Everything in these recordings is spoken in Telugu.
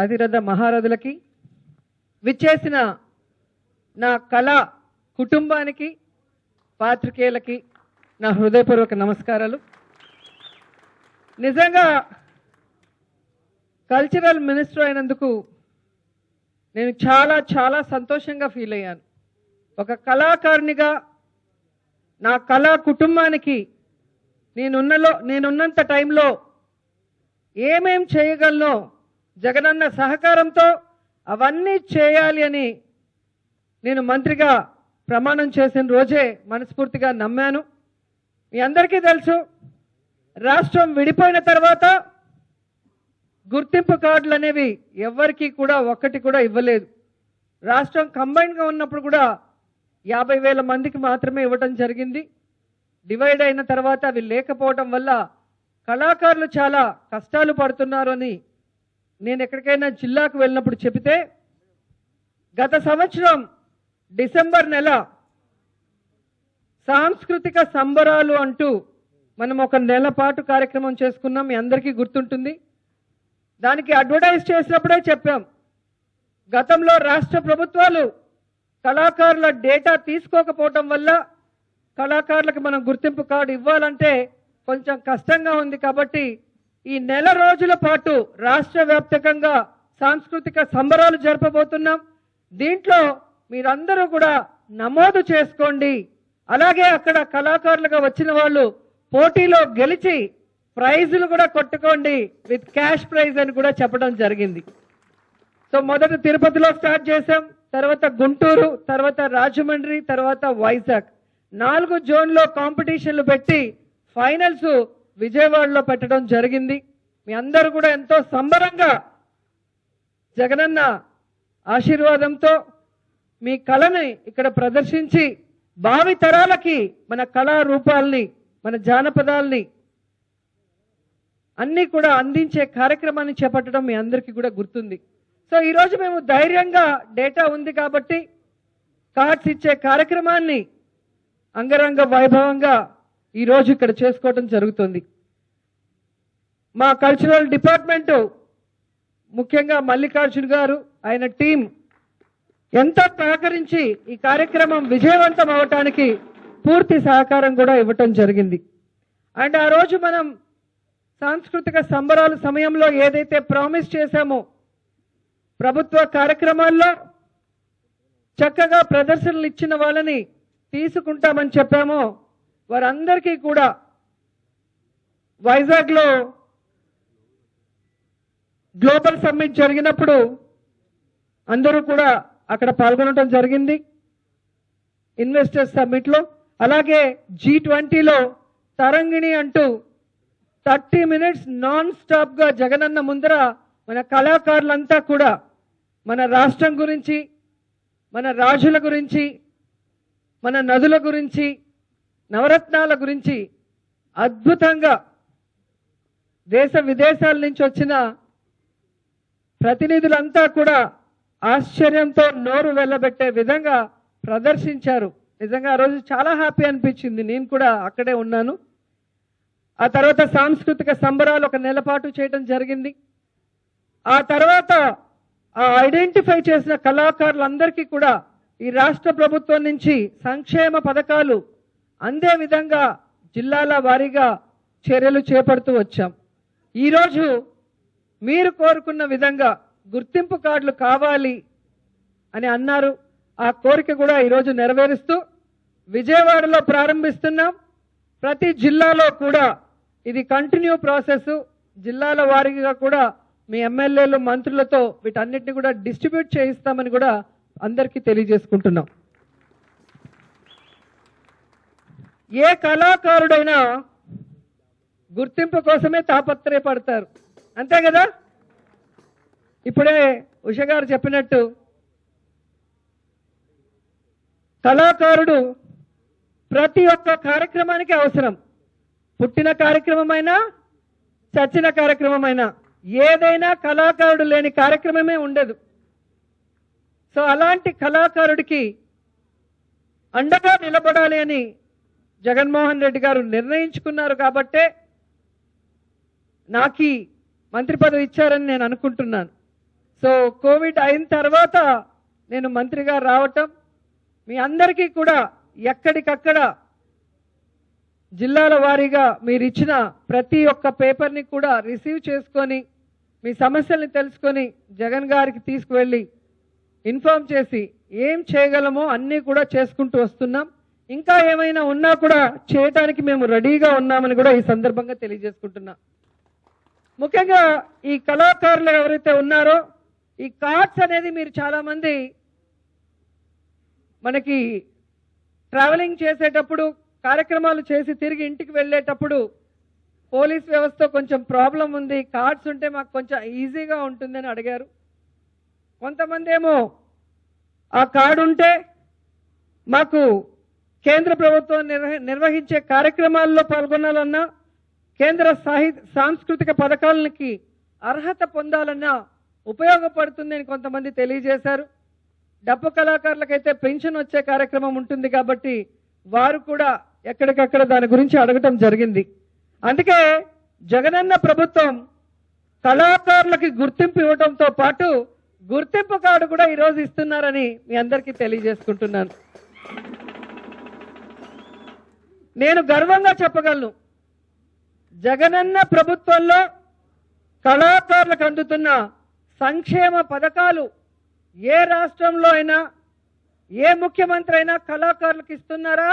అధిరథ మహారథులకి విచ్చేసిన నా కళా కుటుంబానికి పాత్రికేయులకి నా హృదయపూర్వక నమస్కారాలు. నిజంగా కల్చరల్ మినిస్టర్ అయినందుకు నేను చాలా చాలా సంతోషంగా ఫీల్ అయ్యాను. ఒక కళాకారునిగా నా కళా కుటుంబానికి నేనున్నలో నేనున్నంత టైంలో ఏమేం చేయగలనో జగనన్న సహకారంతో అవన్నీ చేయాలి అని నేను మంత్రిగా ప్రమాణం చేసిన రోజే మనస్ఫూర్తిగా నమ్మాను. మీ అందరికీ తెలుసు రాష్ట్రం విడిపోయిన తర్వాత గుర్తింపు కార్డులు అనేవి ఎవ్వరికీ కూడా ఒక్కటి కూడా ఇవ్వలేదు. రాష్ట్రం కంబైన్గా ఉన్నప్పుడు కూడా యాభై వేల మందికి మాత్రమే ఇవ్వటం జరిగింది. డివైడ్ అయిన తర్వాత అవి లేకపోవటం వల్ల కళాకారులు చాలా కష్టాలు పడుతున్నారు అని నేను ఎక్కడికైనా జిల్లాకు వెళ్ళినప్పుడు చెబితే గత సంవత్సరం డిసెంబర్ నెల సాంస్కృతిక సంబరాలు అంటూ మనం ఒక నెల పాటు కార్యక్రమం చేసుకున్నాం మీ అందరికీ గుర్తుంటుంది. దానికి అడ్వర్టైజ్ చేసినప్పుడే చెప్పాం. గతంలో రాష్ట్ర ప్రభుత్వాలు కళాకారుల డేటా తీసుకోకపోవటం వల్ల కళాకారులకు మనం గుర్తింపు కార్డు ఇవ్వాలంటే కొంచెం కష్టంగా ఉంది కాబట్టి ఈ నెల రోజుల పాటు రాష్ట్ర వ్యాప్తకంగా సాంస్కృతిక సంబరాలు జరపబోతున్నాం. దీంట్లో మీరందరూ కూడా నమోదు చేసుకోండి. అలాగే అక్కడ కళాకారులుగా వచ్చిన వాళ్ళు పోటీలో గెలిచి ప్రైజులు కూడా కొట్టుకోండి. విత్ క్యాష్ ప్రైజ్ అని కూడా చెప్పడం జరిగింది. సో మొదట తిరుపతిలో స్టార్ట్ చేసాం తర్వాత గుంటూరు తర్వాత రాజమండ్రి తర్వాత వైజాగ్. నాలుగు జోన్లో కాంపిటీషన్లు పెట్టి ఫైనల్స్ విజయవాడలో పెట్టడం జరిగింది. మీ అందరూ కూడా ఎంతో సంబరంగా జగనన్న ఆశీర్వాదంతో మీ కళని ఇక్కడ ప్రదర్శించి భావి తరాలకి మన కళారూపాల్ని మన జానపదాల్ని అన్నీ కూడా అందించే కార్యక్రమాన్ని చేపట్టడం మీ అందరికీ కూడా గుర్తుంది. సో ఈరోజు మేము ధైర్యంగా డేటా ఉంది కాబట్టి కార్డ్స్ ఇచ్చే కార్యక్రమాన్ని అంగరంగ వైభవంగా ఈరోజు ఇక్కడ చేసుకోవటం జరుగుతుంది. మా కల్చరల్ డిపార్ట్మెంటు ముఖ్యంగా మల్లికార్జున్ గారు ఆయన టీం ఎంతో సహకరించి ఈ కార్యక్రమం విజయవంతం అవటానికి పూర్తి సహకారం కూడా ఇవ్వటం జరిగింది. అండ్ ఆ రోజు మనం సాంస్కృతిక సంబరాల సమయంలో ఏదైతే ప్రామిస్ చేశామో ప్రభుత్వ కార్యక్రమాల్లో చక్కగా ప్రదర్శనలు ఇచ్చిన వాళ్ళని తీసుకుంటామని చెప్పామో వారందరికీ కూడా వైజాగ్లో గ్లోబల్ సమ్మిట్ జరిగినప్పుడు అందరూ కూడా అక్కడ పాల్గొనడం జరిగింది. ఇన్వెస్టర్స్ సమ్మిట్లో అలాగే జీ ట్వంటీలో తరంగిణి అంటూ థర్టీ మినిట్స్ నాన్ స్టాప్గా జగనన్న ముందర మన కళాకారులంతా కూడా మన రాష్ట్రం గురించి మన రాజుల గురించి మన నదుల గురించి నవరత్నాల గురించి అద్భుతంగా దేశ విదేశాల నుంచి వచ్చిన ప్రతినిధులంతా కూడా ఆశ్చర్యంతో నోరు వెళ్ళబెట్టే విధంగా ప్రదర్శించారు. నిజంగా ఆ రోజు చాలా హ్యాపీ అనిపించింది. నేను కూడా అక్కడే ఉన్నాను. ఆ తర్వాత సాంస్కృతిక సంబరాలు ఒక నెలపాటు చేయడం జరిగింది. ఆ తర్వాత ఆ ఐడెంటిఫై చేసిన కళాకారులందరికీ కూడా ఈ రాష్ట్ర ప్రభుత్వం నుంచి సంక్షేమ పథకాలు అందే విధంగా జిల్లాల వారీగా చర్యలు చేపడుతూ వచ్చాం. ఈరోజు మీరు కోరుకున్న విధంగా గుర్తింపు కార్డులు కావాలి అని అన్నారు. ఆ కోరిక కూడా ఈరోజు నెరవేరుస్తూ విజయవాడలో ప్రారంభిస్తున్నాం. ప్రతి జిల్లాలో కూడా ఇది కంటిన్యూ ప్రాసెస్ జిల్లాల వారీగా కూడా మీ ఎమ్మెల్యేలు మంత్రులతో వీటన్నిటిని కూడా డిస్ట్రిబ్యూట్ చేయిస్తామని కూడా అందరికీ తెలియజేసుకుంటున్నాం. ఏ కళాకారుడైనా గుర్తింపు కోసమే తాపత్రయపడతారు. అంతే కదా? ఇప్పుడే ఉష గారు చెప్పినట్టు కళాకారుడు ప్రతి ఒక్క కార్యక్రమానికి అవసరం. పుట్టిన కార్యక్రమమైనా చచ్చిన కార్యక్రమమైనా ఏదైనా కళాకారుడు లేని కార్యక్రమమే ఉండదు. సో అలాంటి కళాకారుడికి అండగా నిలబడాలి అని జగన్మోహన్ రెడ్డి గారు నిర్ణయించుకున్నారు కాబట్టే నాకు మంత్రి పదవి ఇచ్చారని నేను అనుకుంటున్నాను. సో కోవిడ్ అయిన తర్వాత నేను మంత్రిగా రావటం మీ అందరికీ కూడా ఎక్కడికక్కడ జిల్లాల వారీగా మీరు ఇచ్చిన ప్రతి ఒక్క పేపర్ని కూడా రిసీవ్ చేసుకొని మీ సమస్యల్ని తెలుసుకొని జగన్ గారికి తీసుకువెళ్ళి ఇన్ఫార్మ్ చేసి ఏం చేయగలమో అన్నీ కూడా చేసుకుంటూ వస్తున్నాం. ఇంకా ఏమైనా ఉన్నా కూడా చేయటానికి మేము రెడీగా ఉన్నామని కూడా ఈ సందర్భంగా తెలియజేసుకుంటున్నా. ముఖ్యంగా ఈ కళాకారులు ఎవరైతే ఉన్నారో ఈ కార్డ్స్ అనేది మీరు చాలా మంది మనకి ట్రావెలింగ్ చేసేటప్పుడు కార్యక్రమాలు చేసి తిరిగి ఇంటికి వెళ్ళేటప్పుడు పోలీస్ వ్యవస్థ కొంచెం ప్రాబ్లం ఉంది. కార్డ్స్ ఉంటే మాకు కొంచెం ఈజీగా ఉంటుందని అడిగారు. కొంతమంది ఏమో ఆ కార్డు ఉంటే మాకు కేంద్ర ప్రభుత్వం నిర్వ- నిర్వహించే కార్యక్రమాల్లో పాల్గొనాలన్నా కేంద్ర సాహి సాంస్కృతిక పథకాలకి అర్హత పొందాలన్నా ఉపయోగపడుతుందని కొంతమంది తెలియజేశారు. డప్పు కళాకారులకైతే పెన్షన్ వచ్చే కార్యక్రమం ఉంటుంది కాబట్టి వారు కూడా ఎక్కడికక్కడ దాని గురించి అడగటం జరిగింది. అందుకే జగనన్న ప్రభుత్వం కళాకారులకి గుర్తింపు ఇవ్వడంతో పాటు గుర్తింపు కార్డు కూడా ఈరోజు ఇస్తున్నారని మీ అందరికీ తెలియజేసుకుంటున్నాను. నేను గర్వంగా చెప్పగలను. జగనన్న ప్రభుత్వంలో కళాకారులకు అందుతున్న సంక్షేమ పథకాలు ఏ రాష్ట్రంలో అయినా ఏ ముఖ్యమంత్రి అయినా కళాకారులకు ఇస్తున్నారా?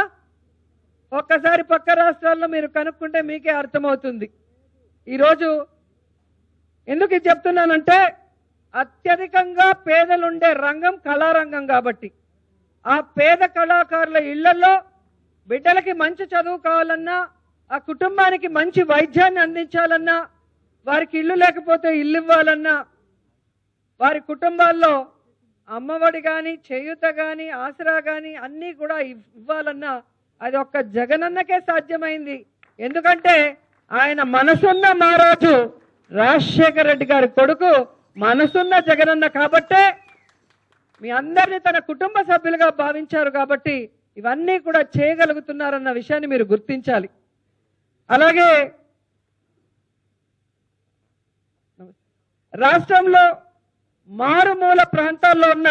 ఒక్కసారి పక్క రాష్ట్రాల్లో మీరు కనుక్కుంటే మీకే అర్థమవుతుంది. ఈరోజు ఎందుకు ఇది చెప్తున్నానంటే అత్యధికంగా పేదలుండే రంగం కళారంగం కాబట్టి. ఆ పేద కళాకారుల ఇళ్ళలో బిడ్డలకి మంచి చదువు కావాలన్నా ఆ కుటుంబానికి మంచి వైద్యాన్ని అందించాలన్నా వారికి ఇల్లు లేకపోతే ఇల్లు ఇవ్వాలన్నా వారి కుటుంబాల్లో అమ్మఒడి కానీ చేయూత కానీ ఆసరా కానీ అన్నీ కూడా ఇవ్- ఇవ్వాలన్నా అది ఒక్క జగనన్నకే సాధ్యమైంది. ఎందుకంటే ఆయన మనసున్న మహారాజు రాజశేఖర రెడ్డి గారి కొడుకు మనసున్న జగనన్న కాబట్టే మీ అందరినీ తన కుటుంబ సభ్యులుగా భావించారు కాబట్టి ఇవన్నీ కూడా చేయగలుగుతున్నారన్న విషయాన్ని మీరు గుర్తించాలి. అలాగే రాష్ట్రంలో మారుమూల ప్రాంతాల్లో ఉన్న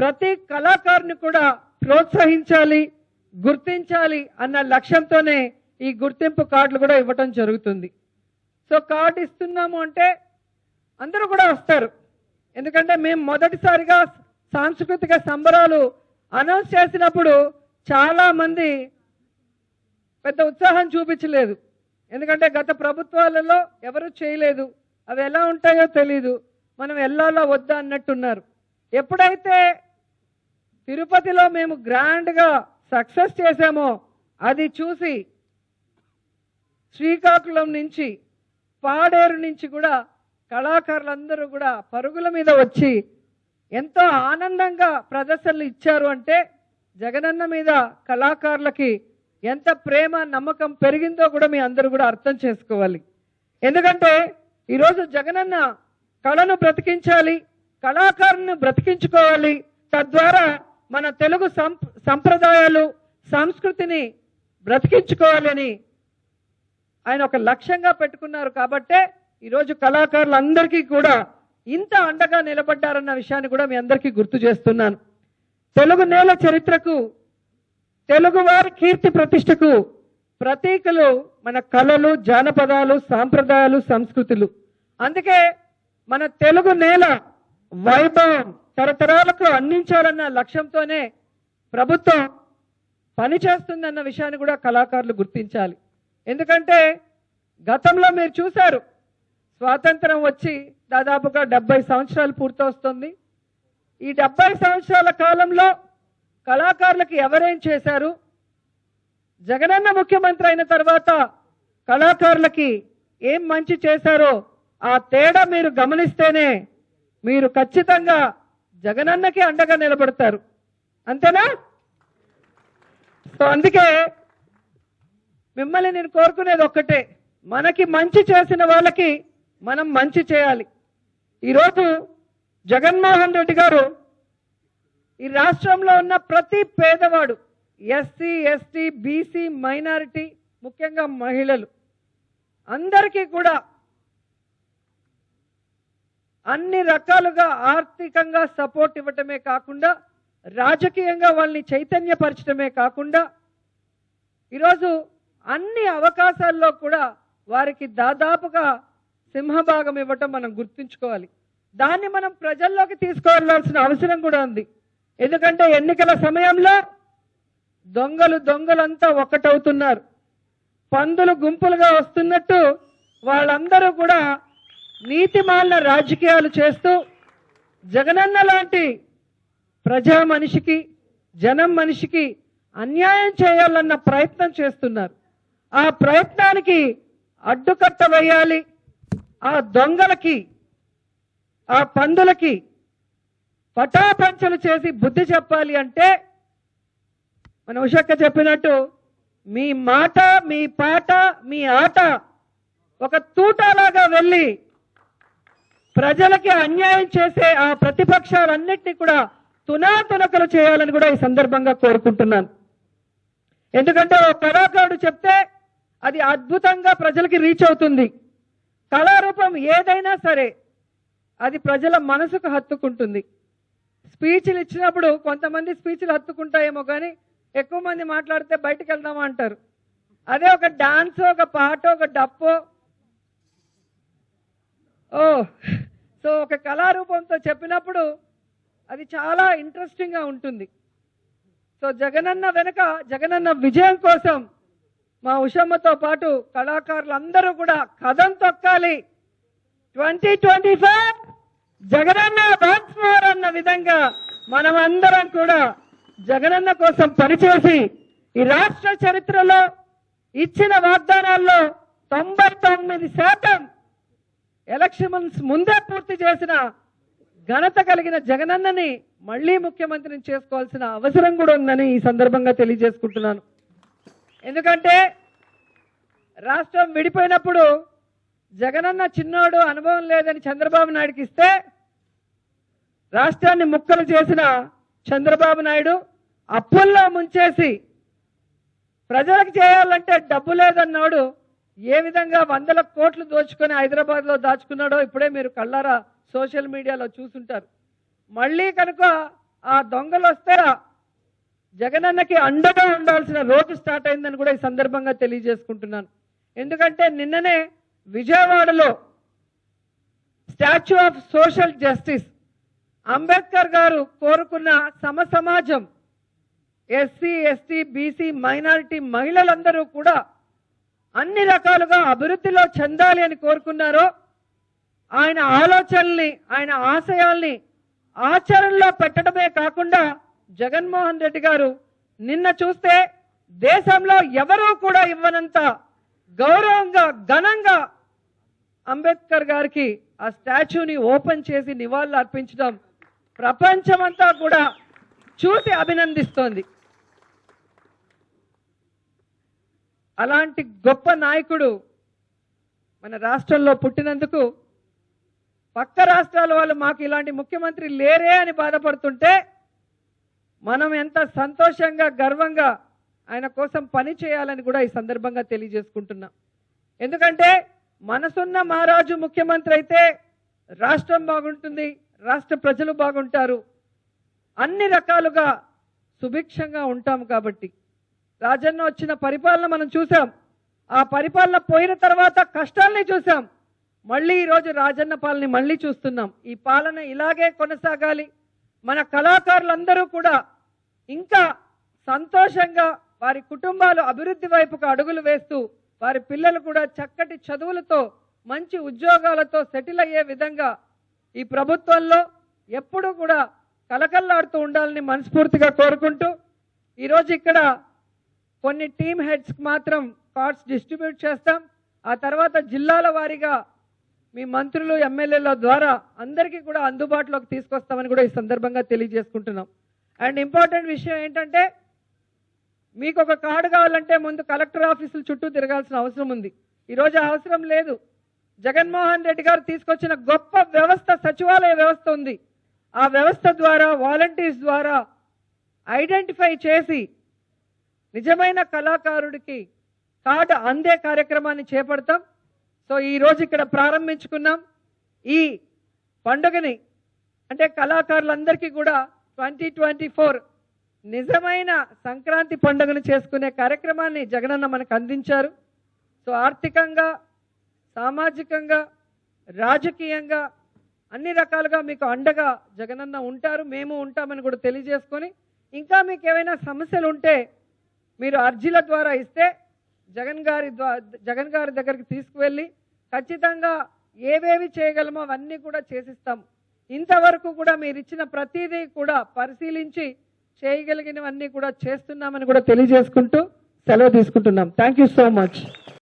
ప్రతి కళాకారుని కూడా ప్రోత్సహించాలి గుర్తించాలి అన్న లక్ష్యంతోనే ఈ గుర్తింపు కార్డులు కూడా ఇవ్వటం జరుగుతుంది. సో కార్డు ఇస్తున్నాము అంటే అందరూ కూడా వస్తారు. ఎందుకంటే మేము మొదటిసారిగా సాంస్కృతిక సంబరాలు అనౌన్స్ చేసినప్పుడు చాలా మంది పెద్ద ఉత్సాహం చూపించలేదు. ఎందుకంటే గత ప్రభుత్వాలలో ఎవరు చేయలేదు. అవి ఎలా ఉంటాయో తెలీదు. మనం వెళ్ళాలా వద్దా అన్నట్టున్నారు. ఎప్పుడైతే తిరుపతిలో మేము గ్రాండ్గా సక్సెస్ చేశామో అది చూసి శ్రీకాకుళం నుంచి పాడేరు నుంచి కూడా కళాకారులందరూ కూడా పరుగుల మీద వచ్చి ఎంతో ఆనందంగా ప్రదర్శనలు ఇచ్చారు అంటే జగనన్న మీద కళాకారులకి ఎంత ప్రేమ నమ్మకం పెరిగిందో కూడా మీ అందరూ కూడా అర్థం చేసుకోవాలి. ఎందుకంటే ఈరోజు జగనన్న కళను బ్రతికించాలి కళాకారుని బ్రతికించుకోవాలి. తద్వారా మన తెలుగు సంప్రదాయాలు సంస్కృతిని బ్రతికించుకోవాలని ఆయన ఒక లక్ష్యంగా పెట్టుకున్నారు కాబట్టే ఈరోజు కళాకారులందరికీ కూడా ఇంత అండగా నిలబడ్డారన్న విషయాన్ని కూడా మీ అందరికీ గుర్తు చేస్తున్నాను. తెలుగు నేల చరిత్రకు తెలుగు వారి కీర్తి ప్రతిష్టకు ప్రతీకలు మన కళలు జానపదాలు సాంప్రదాయాలు సంస్కృతులు. అందుకే మన తెలుగు నేల వైభవం తరతరాలకు అందించాలన్న లక్ష్యంతోనే ప్రభుత్వం పనిచేస్తుందన్న విషయాన్ని కూడా కళాకారులు గుర్తించాలి. ఎందుకంటే గతంలో మీరు చూశారు స్వాతంత్రం వచ్చి దాదాపుగా డెబ్బై సంవత్సరాలు పూర్తొస్తుంది. ఈ డెబ్బై సంవత్సరాల కాలంలో కళాకారులకు ఎవరేం చేశారు? జగనన్న ముఖ్యమంత్రి అయిన తర్వాత కళాకారులకి ఏం మంచి చేశారో ఆ తేడా మీరు గమనిస్తేనే మీరు ఖచ్చితంగా జగనన్నకి అండగా నిలబడతారు. అంతేనా? సో అందుకే మిమ్మల్ని నేను కోరుకునేది ఒక్కటే. మనకి మంచి చేసిన వాళ్ళకి మనం మంచి చేయాలి. ఈరోజు జగన్మోహన్ రెడ్డి గారు ఈ రాష్ట్రంలో ఉన్న ప్రతి పేదవాడు ఎస్సీ ఎస్టీ బీసీ మైనారిటీ ముఖ్యంగా మహిళలు అందరికీ కూడా అన్ని రకాలుగా ఆర్థికంగా సపోర్ట్ ఇవ్వటమే కాకుండా రాజకీయంగా వాళ్ళని చైతన్యపరచడమే కాకుండా ఈరోజు అన్ని అవకాశాల్లో కూడా వారికి దాదాపుగా సింహభాగం ఇవ్వటం మనం గుర్తుంచుకోవాలి. దాన్ని మనం ప్రజల్లోకి తీసుకువెళ్ళాల్సిన అవసరం కూడా ఉంది. ఎందుకంటే ఎన్నికల సమయంలో దొంగలు దొంగలంతా ఒక్కటవుతున్నారు. పందులు గుంపులుగా వస్తున్నట్టు వాళ్ళందరూ కూడా నీతిమాలిన రాజకీయాలు చేస్తూ జగనన్న లాంటి ప్రజా మనిషికి జనం మనిషికి అన్యాయం చేయాలన్న ప్రయత్నం చేస్తున్నారు. ఆ ప్రయత్నానికి అడ్డుకట్ట వేయాలి. ఆ దొంగలకి ఆ పందులకి పటాపంచలు చేసి బుద్ధి చెప్పాలి అంటే మన ఉషక్క చెప్పినట్టు మీ మాట మీ పాట మీ ఆట ఒక తూటాలాగా వెళ్ళి ప్రజలకి అన్యాయం చేసే ఆ ప్రతిపక్షాలన్నింటినీ కూడా తునాతునకలు చేయాలని కూడా ఈ సందర్భంగా కోరుకుంటున్నాను. ఎందుకంటే ఒక కళాకారుడు చెప్తే అది అద్భుతంగా ప్రజలకి రీచ్ అవుతుంది. కళారూపం ఏదైనా సరే అది ప్రజల మనసుకు హత్తుకుంటుంది. స్పీచ్లు ఇచ్చినప్పుడు కొంతమంది స్పీచ్లు హత్తుకుంటాయేమో కానీ ఎక్కువ మంది మాట్లాడితే బయటకు వెళ్దామా అంటారు. అదే ఒక డాన్స్ ఒక పాట ఒక డప్పో. ఓ సో ఒక కళారూపంతో చెప్పినప్పుడు అది చాలా ఇంట్రెస్టింగ్గా ఉంటుంది. సో జగనన్న వెనుక జగనన్న విజయం కోసం మా ఉషమ్మతో పాటు కళాకారులందరూ కూడా కథం తొక్కాలి. Twenty twenty five! Jagananna once అన్న విధంగా మనమందరం కూడా జగనన్న కోసం పనిచేసి ఈ రాష్ట్ర చరిత్రలో ఇచ్చిన వాగ్దానాల్లో తొంభై తొమ్మిది శాతం ఎలక్షన్స్ ముందే పూర్తి చేసిన ఘనత కలిగిన జగనన్నని మళ్ళీ ముఖ్యమంత్రిని చేసుకోవాల్సిన అవసరం కూడా ఉందని ఈ సందర్భంగా తెలియజేసుకుంటున్నాను. ఎందుకంటే రాష్ట్రం విడిపోయినప్పుడు జగనన్న చిన్నోడు అనుభవం లేదని చంద్రబాబు నాయుడికి ఇస్తే రాష్ట్రాన్ని ముక్కలు చేసిన చంద్రబాబు నాయుడు అప్పుల్లో ముంచేసి ప్రజలకు చేయాలంటే డబ్బు లేదన్నాడు ఏ విధంగా వందల కోట్లు దోచుకొని హైదరాబాద్లో దాచుకున్నాడో ఇప్పుడే మీరు కళ్ళారా సోషల్ మీడియాలో చూసుంటారు. మళ్ళీ కనుక ఆ దొంగలు వస్తే జగనన్నకి అండగా ఉండాల్సిన రోజు స్టార్ట్ అయిందని కూడా ఈ సందర్భంగా తెలియజేసుకుంటున్నాను. ఎందుకంటే నిన్ననే విజయవాడలో statue of social justice Ambedkar గారు కోరుకున్న సమ సమాజం ఎస్సీ ఎస్టీ బీసీ మైనారిటీ మహిళలందరూ కూడా అన్ని రకాలుగా అభివృద్ధిలో చెందాలి అని కోరుకున్నారో ఆయన ఆలోచనల్ని ఆయన ఆశయాల్ని ఆచరణలో పెట్టడమే కాకుండా జగన్మోహన్ రెడ్డి గారు నిన్న చూస్తే దేశంలో ఎవరూ కూడా ఇవ్వనంత గౌరవంగా ఘనంగా అంబేద్కర్ గారికి ఆ స్టాచ్యూని ఓపెన్ చేసి నివాళులు అర్పించడం ప్రపంచమంతా కూడా చూసి అభినందిస్తోంది. అలాంటి గొప్ప నాయకుడు మన రాష్ట్రంలో పుట్టినందుకు పక్క రాష్ట్రాల వాళ్ళు మాకు ఇలాంటి ముఖ్యమంత్రి లేరే అని బాధపడుతుంటే మనం ఎంత సంతోషంగా గర్వంగా ఆయన కోసం పని చేయాలని కూడా ఈ సందర్భంగా తెలియజేసుకుంటున్నాం. ఎందుకంటే మనసున్న మహారాజు ముఖ్యమంత్రి అయితే రాష్ట్రం బాగుంటుంది రాష్ట్ర ప్రజలు బాగుంటారు. అన్ని రకాలుగా సుభిక్షంగా ఉంటాం కాబట్టి. రాజన్న వచ్చిన పరిపాలన మనం చూసాం ఆ పరిపాలన పోయిన తర్వాత కష్టాల్ని చూసాం మళ్ళీ ఈరోజు రాజన్న పాలన మళ్ళీ చూస్తున్నాం. ఈ పాలన ఇలాగే కొనసాగాలి. మన కళాకారులందరూ కూడా ఇంకా సంతోషంగా వారి కుటుంబాలు అభివృద్ధి వైపుకు అడుగులు వేస్తూ వారి పిల్లలు కూడా చక్కటి చదువులతో మంచి ఉద్యోగాలతో సెటిల్ అయ్యే విధంగా ఈ ప్రభుత్వంలో ఎప్పుడూ కూడా కలకల్లాడుతూ ఉండాలని మనస్ఫూర్తిగా కోరుకుంటూ ఈరోజు ఇక్కడ కొన్ని టీమ్ హెడ్స్కి మాత్రం కార్డ్స్ డిస్ట్రిబ్యూట్ చేస్తాం. ఆ తర్వాత జిల్లాల వారీగా మీ మంత్రులు ఎమ్మెల్యేల ద్వారా అందరికీ కూడా అందుబాటులోకి తీసుకొస్తామని కూడా ఈ సందర్భంగా తెలియజేసుకుంటున్నాం. అండ్ ఇంపార్టెంట్ విషయం ఏంటంటే మీకు ఒక కార్డు కావాలంటే ముందు కలెక్టర్ ఆఫీసులు చుట్టూ తిరగాల్సిన అవసరం ఉంది. ఈరోజు అవసరం లేదు. జగన్మోహన్ రెడ్డి గారు తీసుకొచ్చిన గొప్ప వ్యవస్థ సచివాలయ వ్యవస్థ ఉంది. ఆ వ్యవస్థ ద్వారా వాలంటీర్స్ ద్వారా ఐడెంటిఫై చేసి నిజమైన కళాకారుడికి కార్డు అందే కార్యక్రమాన్ని చేపడతాం. సో ఈ రోజు ఇక్కడ ప్రారంభించుకున్నాం. ఈ పండుగని అంటే కళాకారులందరికీ కూడా ట్వంటీ ట్వంటీ ఫోర్ నిజమైన సంక్రాంతి పండుగను చేసుకునే కార్యక్రమాన్ని జగనన్న మనకు అందించారు. సో ఆర్థికంగా సామాజికంగా రాజకీయంగా అన్ని రకాలుగా మీకు అండగా జగనన్న ఉంటారు మేము ఉంటామని కూడా తెలియజేసుకొని ఇంకా మీకు ఏమైనా సమస్యలు ఉంటే మీరు అర్జీల ద్వారా ఇస్తే జగన్ గారి ద్వారా జగన్ గారి దగ్గరికి తీసుకువెళ్ళి ఖచ్చితంగా ఏవేవి చేయగలమో అవన్నీ కూడా చేసిస్తాం. ఇంతవరకు కూడా మీరు ఇచ్చిన ప్రతిదీ కూడా పరిశీలించి చేయగలిగినవన్నీ కూడా చేస్తున్నామని కూడా తెలియజేసుకుంటూ సెలవు తీసుకుంటున్నాం. Thank you so much